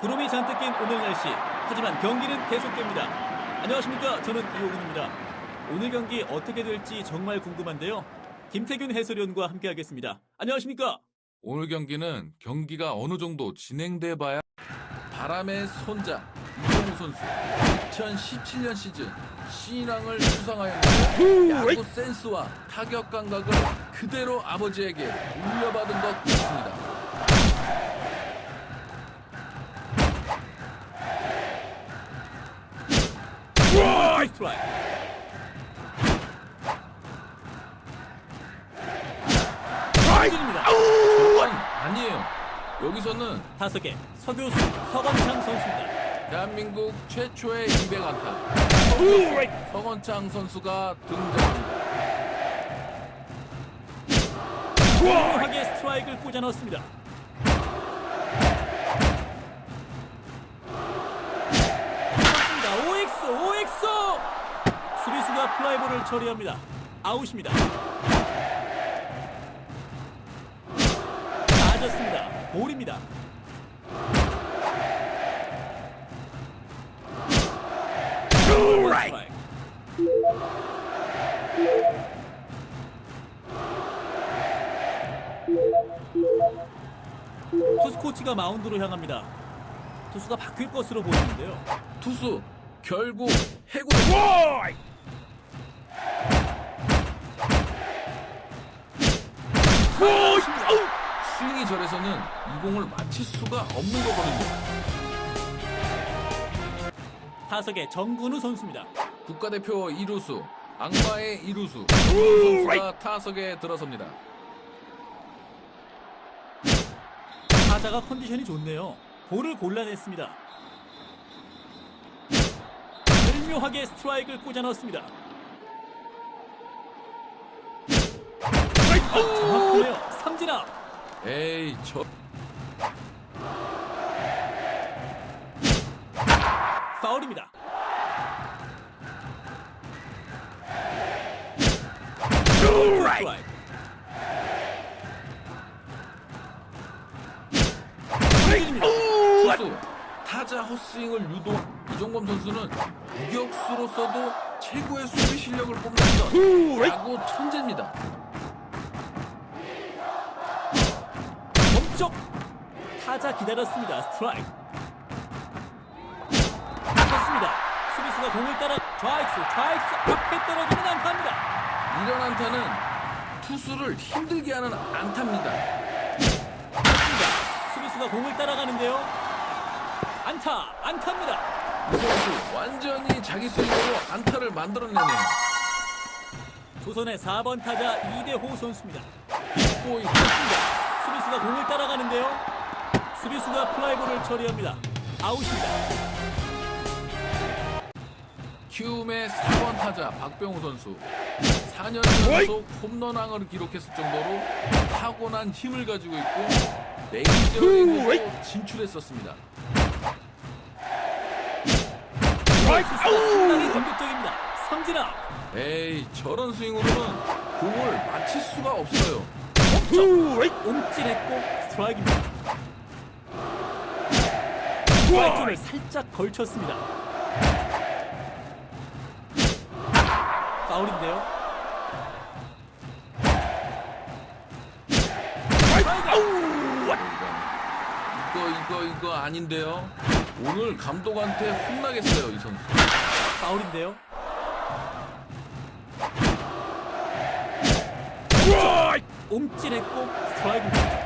구름이 잔뜩 낀 오늘 날씨. 하지만 경기는 계속됩니다. 안녕하십니까? 저는 이호근입니다. 오늘 경기 어떻게 될지 정말 궁금한데요. 김태균 해설위원과 함께하겠습니다. 안녕하십니까? 오늘 경기는 경기가 어느 정도 진행돼 봐야 바람의 손자 이정우 선수 2017년 시즌 신앙을 수상하였는데 야구 센스와 타격 감각을 그대로 아버지에게 물려받은 것 같습니다. 투 스트라이크. 삼진입니다. 저건 아니에요. 여기서는 다섯 개 서교수 서건창 선수입니다. 대한민국 최초의 200안타 서교수 서건창 선수가 등장합니다. 훌륭하게 스트라이크를 꽂아 넣었습니다. 수비수가 플라이볼을 처리합니다. 아웃입니다. 맞았습니다. 볼입니다. 스트라이크. 투수 코치가 마운드로 향합니다. 투수가 바뀔 것으로 보이는데요. 투수 결국 해고 스윙이 절에서는 이 공을 맞힐 수가 없는 거거든요. 타석의 정근우 선수입니다. 국가대표 이루수 악마의 이루수 이루수 선수가 타석에 들어섭니다. 타자가 컨디션이 좋네요. 볼을 골라냈습니다. 절묘하게 스트라이크를 꽂아 넣었습니다. 아, 정확하네요. 삼진 아웃. 에이 저. 파울입니다. 스트라이크. 투수. 타자 헛스윙을 유도. 이종범 선수는 유격수로서도 최고의 수비 실력을 뽐냈던 야구 천재입니다. 멈쩍 타자 기다렸습니다. 스트라이크. 쳤습니다. 수비수가 공을 따라 좌익수 좌익수 앞에 떨어지는 안타입니다. 이런 안타는 투수를 힘들게 하는 안타입니다. 쳤습니다. 수비수가 공을 따라가는데요. 안타 안타입니다. 이 선수 완전히 자기 스윙으로 안타를 만들어내네요. 조선의 4번 타자 이대호 선수입니다. 빅보이. 쳤습니다 수비수가 공을 따라가는데요 수비수가 플라이볼을 처리합니다. 아웃입니다. 키움의 4번 타자 박병호 선수. 4년 연속 홈런왕을 기록했을 정도로 타고난 힘을 가지고 있고 메이저리그로 진출했었습니다. 상당히 공격적입니다. 삼진 아웃 에이 저런 스윙으로는 공을 맞힐 수가 없어요. 움찔했고 스트라이크입니다. 스트라이크를 살짝 걸쳤습니다. 파울인데요. 이거 이거 이거 아닌데요. 오늘 감독한테 혼나겠어요 이 선수. 파울인데요. 움찔했고 스트라이크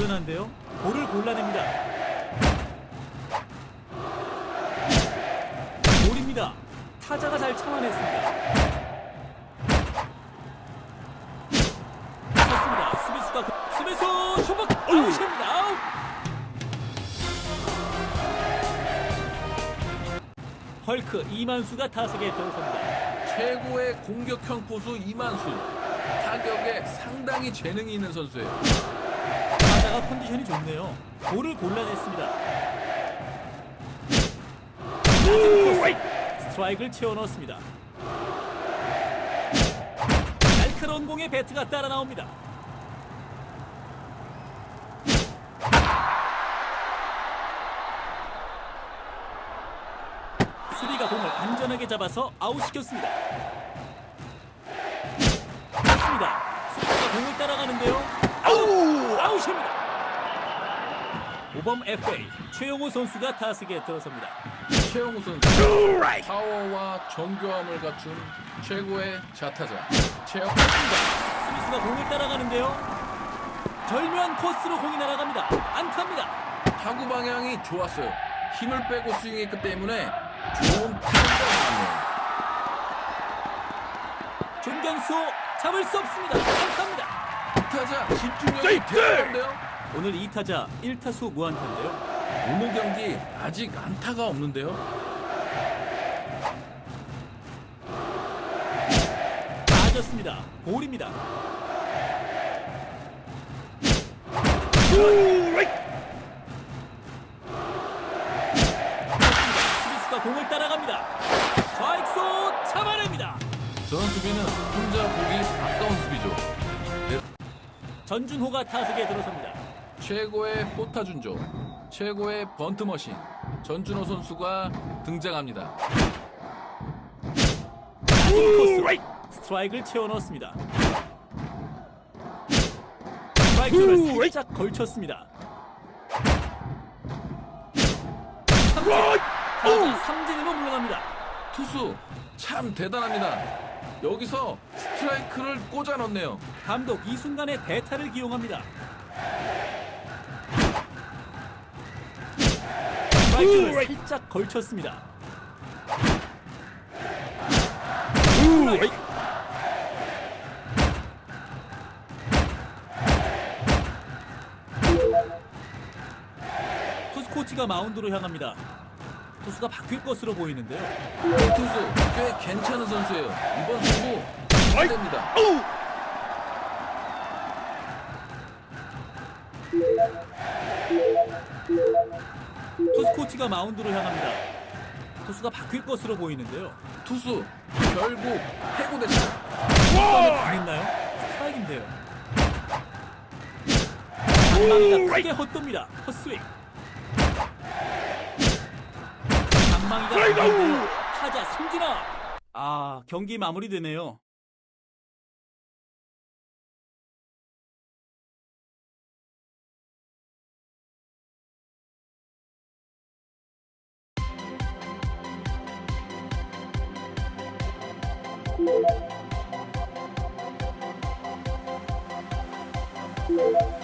노련한데요. 볼을 골라냅니다. 볼입니다. 타자가 잘 참아냈습니다. 좋습니다. 수비수가 그- 수비수 슈박 아웃입니다. 아웃. 헐크 이만수가 타석에 들어섭니다. 최고의 공격형 포수 이만수. 타격에 상당히 재능이 있는 선수예요. 가다가 컨디션이 좋네요. 볼을 골라냈습니다. 스트라이크를 채워넣었습니다. 날카로운 공에 배트가 따라 나옵니다. 수리가 공을 안전하게 잡아서 아웃시켰습니다. 맞습니다. 수비가 공을 따라가는데요. 아웃입니다. 모범 FA 최용호 선수가 타석에 들어섭니다. 최영우 선수 파워와 정교함을 갖춘 최고의 좌타자 최영 수비수가 공을 따라가는데요. 절묘한 코스로 공이 날아갑니다. 안타입니다. 타구 방향이 좋았어요. 힘을 빼고 스윙했기 때문에 좋은 타구가 존경수 잡을 수 없습니다. 안타입니다. 타자 집중력이 대단한데요. 오늘 2타자 1타수 무안타인데요. 오늘 경기 아직 안타가 없는데요. 맞았습니다. 볼입니다. 수 전준호가 타석에 들어섭니다. 최고의 호타 준조, 최고의 번트 머신 전준호 선수가 등장합니다. 코스 스트라이크를 채워 넣었습니다. 스트라이크를 살짝 걸쳤습니다. 삼진. 타자 삼진으로 물러납니다. 투수 참 대단합니다. 여기서 스트라이크를 꽂아 넣네요. 감독 이 순간에 대타를 기용합니다. 스트라이크를 살짝 걸쳤습니다. 스트라이크. 투수 코치가 마운드로 향합니다. 투수가 바뀔 것으로 보이는데요. 이 투수 꽤 괜찮은 선수예요. 이번 승부 기대됩니다. 투수 코치가 마운드로 향합니다. 투수가 바뀔 것으로 보이는데요. 투수 결국 해고됐습니다. 썸에 당했나요? 스트라이크인데요. 방망이가 크게 헛돕니다. 헛스윙. 방망이가 당했는데요. 타자 삼진아. 아 경기 마무리되네요. Thank